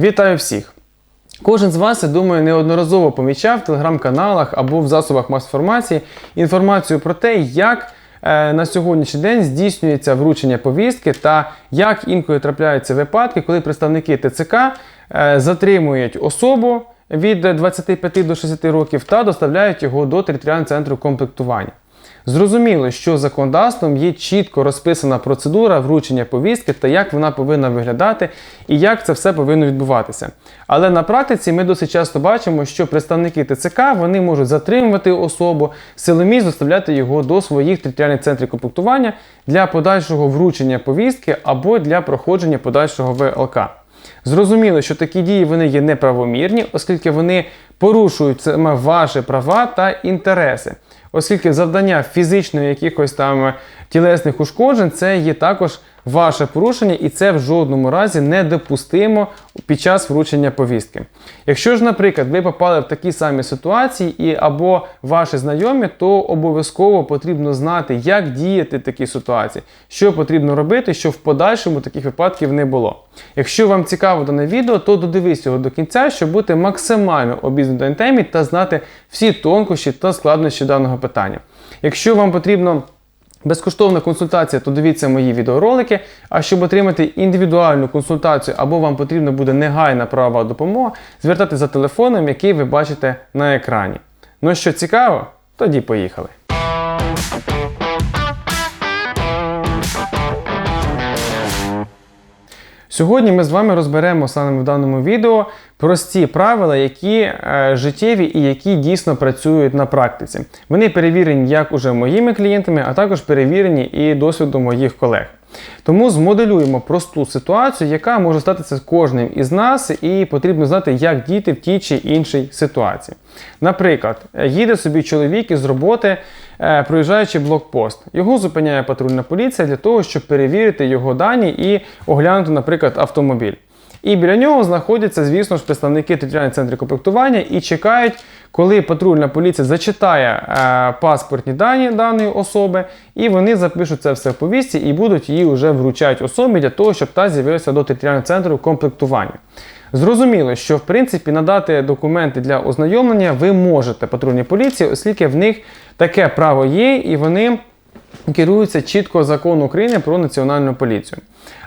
Вітаю всіх! Кожен з вас, я думаю, неодноразово помічав в телеграм-каналах або в засобах масоінформації інформацію про те, як е, на сьогоднішній день здійснюється вручення повістки та як інколи трапляються випадки, коли представники ТЦК е, затримують особу від 25 до 60 років та доставляють його до територіального центру комплектування. Зрозуміло, що законодавством є чітко розписана процедура вручення повістки та як вона повинна виглядати і як це все повинно відбуватися. Але на практиці ми досить часто бачимо, що представники ТЦК вони можуть затримувати особу, силоміць доставляти його до своїх територіальних центрів комплектування для подальшого вручення повістки або для проходження подальшого ВЛК. Зрозуміло, що такі дії вони є неправомірні, оскільки вони порушують саме ваші права та інтереси. Оскільки завдання фізичної якихось там тілесних ушкоджень це є також ваше порушення, і це в жодному разі недопустимо під час вручення повістки. Якщо ж, наприклад, ви попали в такі самі ситуації, і або ваші знайомі, то обов'язково потрібно знати, як діяти в такій ситуації, що потрібно робити, щоб в подальшому таких випадків не було. Якщо вам цікаво дане відео, то додивись його до кінця, щоб бути максимально обізнаним темі та знати всі тонкощі та складнощі даного питання. Якщо вам потрібно безкоштовна консультація, то дивіться мої відеоролики. А щоб отримати індивідуальну консультацію або вам потрібна буде негайна правова допомога, звертайтеся за телефоном, який ви бачите на екрані. Ну що цікаво, тоді поїхали. Сьогодні ми з вами розберемо саме в даному відео прості правила, які е, життєві і які дійсно працюють на практиці. Вони перевірені як уже моїми клієнтами, а також перевірені і досвідом моїх колег. Тому змоделюємо просту ситуацію, яка може статися кожним із нас, і потрібно знати, як діти в тій чи іншій ситуації. Наприклад, їде собі чоловік із роботи, е, проїжджаючи блокпост. Його зупиняє патрульна поліція для того, щоб перевірити його дані і оглянути, наприклад, автомобіль. І біля нього знаходяться, звісно ж, представники територіального центру комплектування і чекають, коли патрульна поліція зачитає е, паспортні дані даної особи, і вони запишуть це все в повісті і будуть її вже вручати особі для того, щоб та з'явилася до територіального центру комплектування. Зрозуміло, що в принципі надати документи для ознайомлення ви можете патрульній поліції, оскільки в них таке право є, і вони керуються чітко закону України про національну поліцію.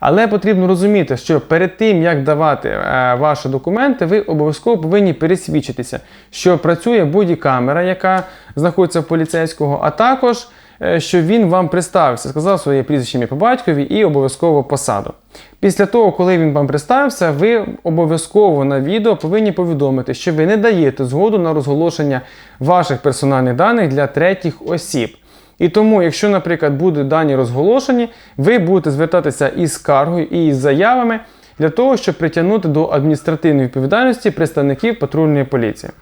Але потрібно розуміти, що перед тим, як давати е, ваші документи, ви обов'язково повинні пересвідчитися, що працює будь-камера, яка знаходиться в поліцейського, а також е, що він вам представився, сказав своє прізвище по батькові і обов'язково посаду. Після того, коли він вам представився, ви обов'язково на відео повинні повідомити, що ви не даєте згоду на розголошення ваших персональних даних для третіх осіб. І тому, якщо, наприклад, будуть дані розголошені, ви будете звертатися із скаргою і із заявами для того, щоб притягнути до адміністративної відповідальності представників патрульної поліції.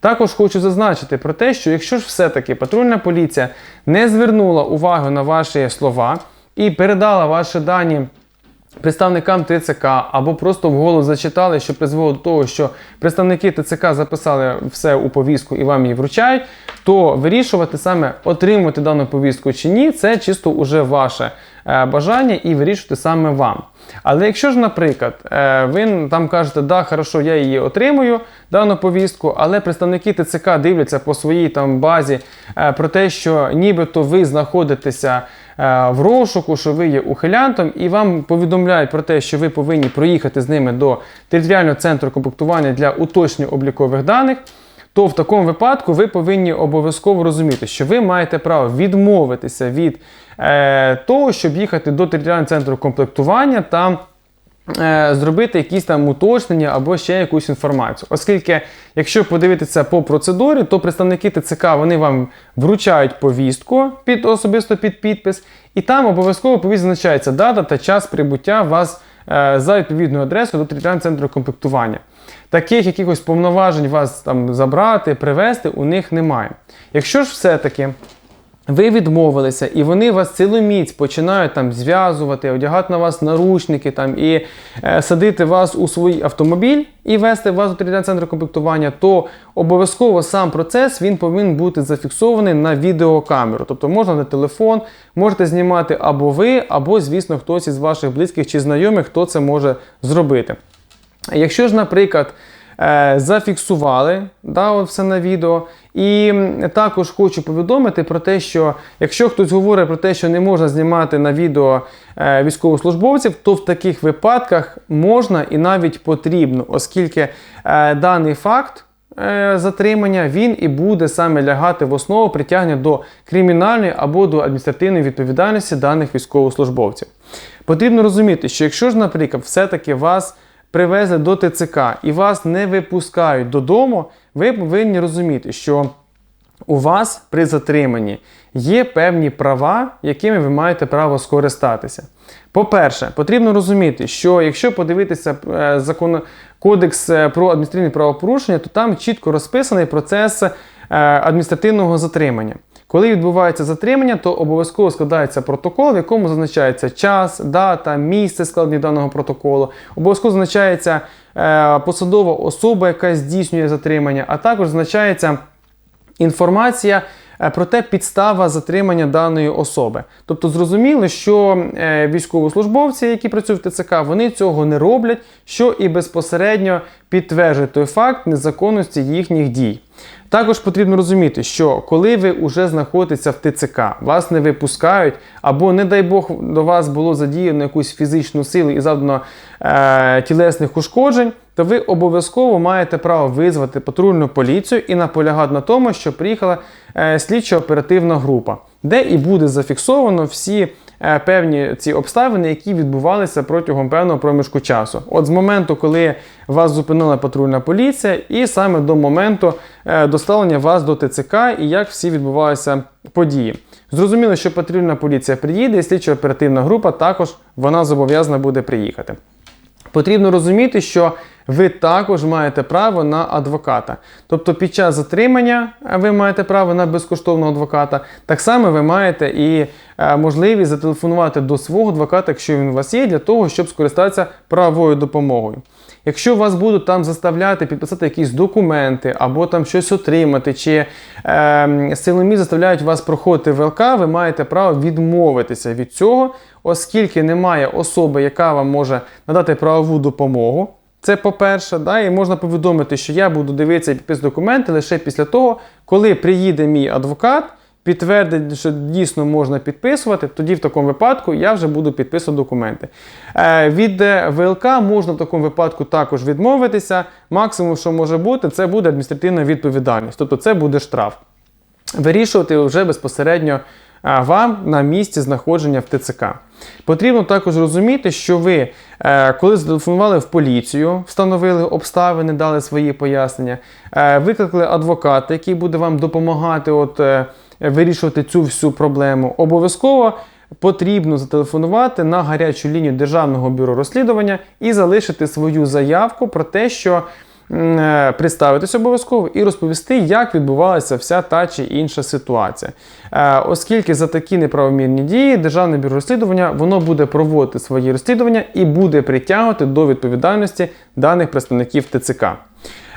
Також хочу зазначити про те, що якщо ж все-таки патрульна поліція не звернула увагу на ваші слова і передала ваші дані представникам ТЦК або просто вголос зачитали, що призвело до того, що представники ТЦК записали все у повістку і вам її вручають, то вирішувати саме отримувати дану повістку чи ні, це чисто уже ваше е, бажання і вирішувати саме вам. Але якщо ж, наприклад, е, ви там кажете, да, хорошо, я її отримую, дану повістку, але представники ТЦК дивляться по своїй там базі е, про те, що нібито ви знаходитеся в розшуку, що ви є ухилянтом, і вам повідомляють про те, що ви повинні проїхати з ними до територіального центру комплектування для уточнення облікових даних. То в такому випадку ви повинні обов'язково розуміти, що ви маєте право відмовитися від е, того, щоб їхати до територіального центру комплектування та е, зробити якісь там уточнення або ще якусь інформацію. Оскільки, якщо подивитися по процедурі, то представники ТЦК вони вам вручають повістку під особисто під підпис, і там обов'язково зазначається дата та час прибуття вас за відповідною адресою до територіального центру комплектування. Таких якихось повноважень вас там забрати, привезти у них немає. Якщо ж все-таки ви відмовилися, і вони вас ціломіць починають там зв'язувати, одягати на вас наручники там, і е, садити вас у свій автомобіль і вести вас територіального центру комплектування, то обов'язково сам процес він повинен бути зафіксований на відеокамеру. Тобто можна на телефон, можете знімати або ви, або, звісно, хтось із ваших близьких чи знайомих, хто це може зробити. Якщо ж, наприклад, е, зафіксували да, все на відео, і також хочу повідомити про те, що якщо хтось говорить про те, що не можна знімати на відео е, військовослужбовців, то в таких випадках можна і навіть потрібно, оскільки е, даний факт. е, Затримання він і буде саме лягати в основу притягнення до кримінальної або до адміністративної відповідальності даних військовослужбовців. Потрібно розуміти, що якщо ж, наприклад, все-таки вас привезли до ТЦК і вас не випускають додому, ви повинні розуміти, що у вас при затриманні є певні права, якими ви маєте право скористатися. По-перше, потрібно розуміти, що якщо подивитися е, закон кодекс е, про адміністративні правопорушення, то там чітко розписаний процес е, адміністративного затримання. Коли відбувається затримання, то обов'язково складається протокол, в якому зазначається час, дата, місце складення даного протоколу. Обов'язково зазначається е, посадова особа, яка здійснює затримання, а також зазначається інформація е, про те підстава затримання даної особи. Тобто зрозуміло, що е, військовослужбовці, які працюють в ТЦК, вони цього не роблять, що і безпосередньо підтверджує той факт незаконності їхніх дій. Також потрібно розуміти, що коли ви вже знаходитеся в ТЦК, вас не випускають, або, не дай Бог, до вас було задіяно якусь фізичну силу і завдано е, тілесних ушкоджень, то ви обов'язково маєте право визвати патрульну поліцію і наполягати на тому, що приїхала е, слідчо-оперативна група, де і буде зафіксовано всі е, певні ці обставини, які відбувалися протягом певного проміжку часу. От з моменту, коли вас зупинила патрульна поліція, і саме до моменту е, доставлення вас до ТЦК і як всі відбувалися події. Зрозуміло, що патрульна поліція приїде, і слідчо-оперативна група також вона зобов'язана буде приїхати. Потрібно розуміти, що ви також маєте право на адвоката. Тобто під час затримання е, ви маєте право на безкоштовного адвоката. Так само ви маєте і е, можливість зателефонувати до свого адвоката, якщо він у вас є, для того, щоб скористатися правовою допомогою. Якщо вас будуть там заставляти підписати якісь документи або там щось отримати, чи е, силомі заставляють вас проходити ВЛК, ви маєте право відмовитися від цього, оскільки немає особи, яка вам може надати правову допомогу. Це по-перше, да, і можна повідомити, що я буду дивитися і підписувати документи лише після того, коли приїде мій адвокат, підтвердить, що дійсно можна підписувати, тоді в такому випадку я вже буду підписувати документи. Е, від е, ВЛК можна в такому випадку також відмовитися. Максимум, що може бути, це буде адміністративна відповідальність, тобто це буде штраф. Вирішувати вже безпосередньо вам на місці знаходження в ТЦК. Потрібно також розуміти, що ви, е, коли зателефонували в поліцію, встановили обставини, дали свої пояснення, е, викликали адвоката, який буде вам допомагати от, е, вирішувати цю всю проблему. Обов'язково потрібно зателефонувати на гарячу лінію Державного бюро розслідування і залишити свою заявку про те, що представитись обов'язково і розповісти, як відбувалася вся та чи інша ситуація. Е, Оскільки за такі неправомірні дії Державне бюро розслідування воно буде проводити свої розслідування і буде притягувати до відповідальності даних представників ТЦК.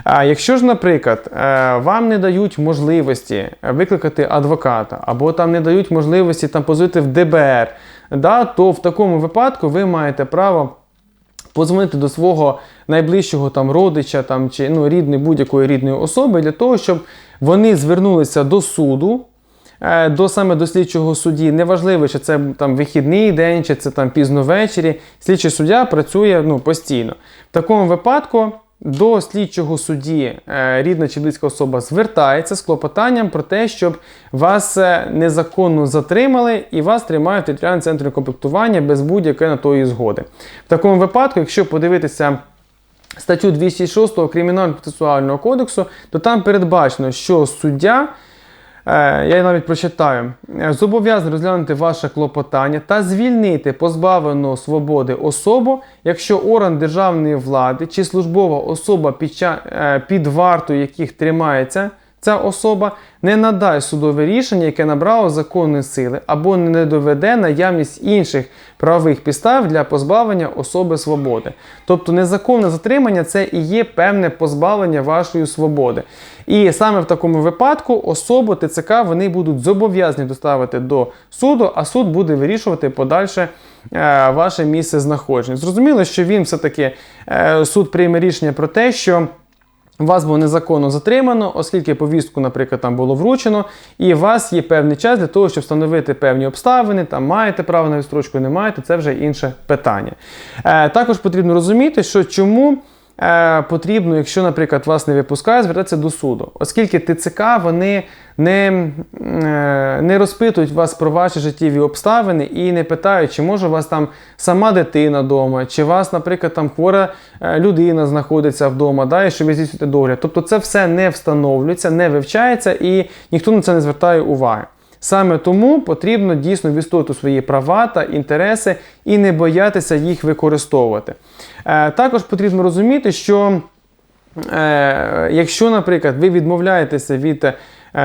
А якщо ж, наприклад, е, вам не дають можливості викликати адвоката, або там не дають можливості там позвонити в ДБР, да, то в такому випадку ви маєте право подзвонити до свого найближчого там родича там, чи ну, рідної будь-якої рідної особи для того, щоб вони звернулися до суду. е, До саме до слідчого судді, неважливо, чи це там вихідний день, чи це там пізно ввечері. Слідчий суддя працює ну, постійно. В такому випадку до слідчого судді е, рідна чи близька особа звертається з клопотанням про те, щоб вас е, незаконно затримали і вас тримають в територіальному центрі комплектування без будь-якої на тої згоди. В такому випадку, якщо подивитися статтю 206 Кримінально-процесуального кодексу, то там передбачено, що суддя. Е, Я навіть прочитаю. Е, Зобов'язаний розглянути ваше клопотання та звільнити позбавлену свободи особу, якщо орган державної влади чи службова особа під, е, під вартою яких тримається ця особа не надасть судове рішення, яке набрало законної сили, або не доведе наявність інших правових підстав для позбавлення особи свободи. Тобто незаконне затримання це і є певне позбавлення вашої свободи. І саме в такому випадку особу ТЦК вони будуть зобов'язані доставити до суду, а суд буде вирішувати подальше е, ваше місце знаходження. Зрозуміло, що він все-таки е, суд прийме рішення про те, що. Вас було незаконно затримано, оскільки повістку, наприклад, там було вручено, і у вас є певний час для того, щоб встановити певні обставини, там маєте право на відстрочку, не маєте, це вже інше питання. Е, також потрібно розуміти, що чому. Е, потрібно, якщо, наприклад, вас не випускають, звертатися до суду, оскільки ТЦК вони не, е, не розпитують вас про ваші життєві обставини і не питають, чи може у вас там сама дитина вдома, чи у вас, наприклад, там хвора е, людина знаходиться вдома, да, і що ви здійснюєте догляд. Тобто це все не встановлюється, не вивчається і ніхто на це не звертає уваги. Саме тому потрібно дійсно відстояти свої права та інтереси і не боятися їх використовувати. Е, також потрібно розуміти, що е, якщо, наприклад, ви відмовляєтеся від е,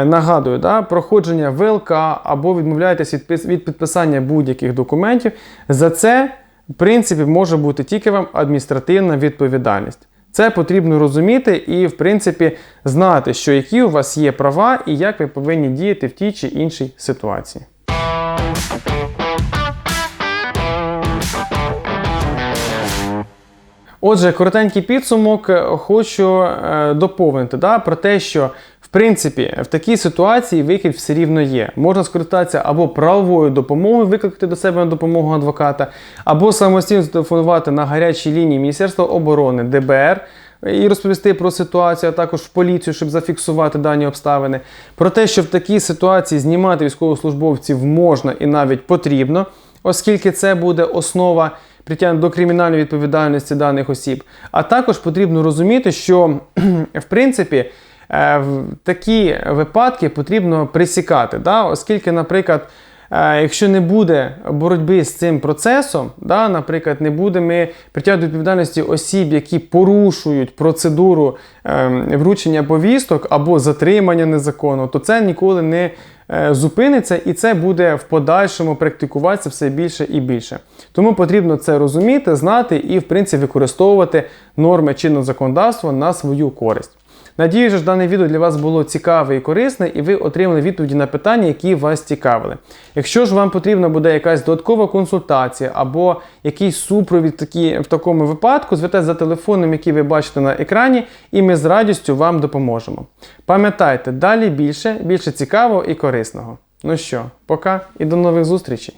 Нагадую, да, проходження ВЛК або відмовляєтесь від підписання будь-яких документів, за це, в принципі, може бути тільки вам адміністративна відповідальність. Це потрібно розуміти і, в принципі, знати, що які у вас є права і як ви повинні діяти в тій чи іншій ситуації. Отже, коротенький підсумок е, хочу е, доповнити да, про те, що в принципі в такій ситуації вихід все рівно є. Можна скористатися або правовою допомогою, викликати до себе на допомогу адвоката, або самостійно зателефонувати на гарячій лінії Міністерства оборони ДБР. І розповісти про ситуацію, а також в поліцію, щоб зафіксувати дані обставини. Про те, що в такій ситуації знімати військовослужбовців можна і навіть потрібно, оскільки це буде основа притягнення до кримінальної відповідальності даних осіб. А також потрібно розуміти, що в принципі е, такі випадки потрібно присікати, да? оскільки, наприклад. Е, Якщо не буде боротьби з цим процесом, да, наприклад, не будемо притягувати до відповідальності осіб, які порушують процедуру ем, вручення повісток або затримання незаконно, то це ніколи не е, зупиниться і це буде в подальшому практикуватися все більше і більше. Тому потрібно це розуміти, знати і, в принципі, використовувати норми чинного законодавства на свою користь. Надію, що дане відео для вас було цікаве і корисне, і ви отримали відповіді на питання, які вас цікавили. Якщо ж вам потрібна буде якась додаткова консультація або якийсь супровід такі, в такому випадку, звертайтеся за телефоном, який ви бачите на екрані, і ми з радістю вам допоможемо. Пам'ятайте, далі більше, більше цікавого і корисного. Ну що, пока і до нових зустрічей!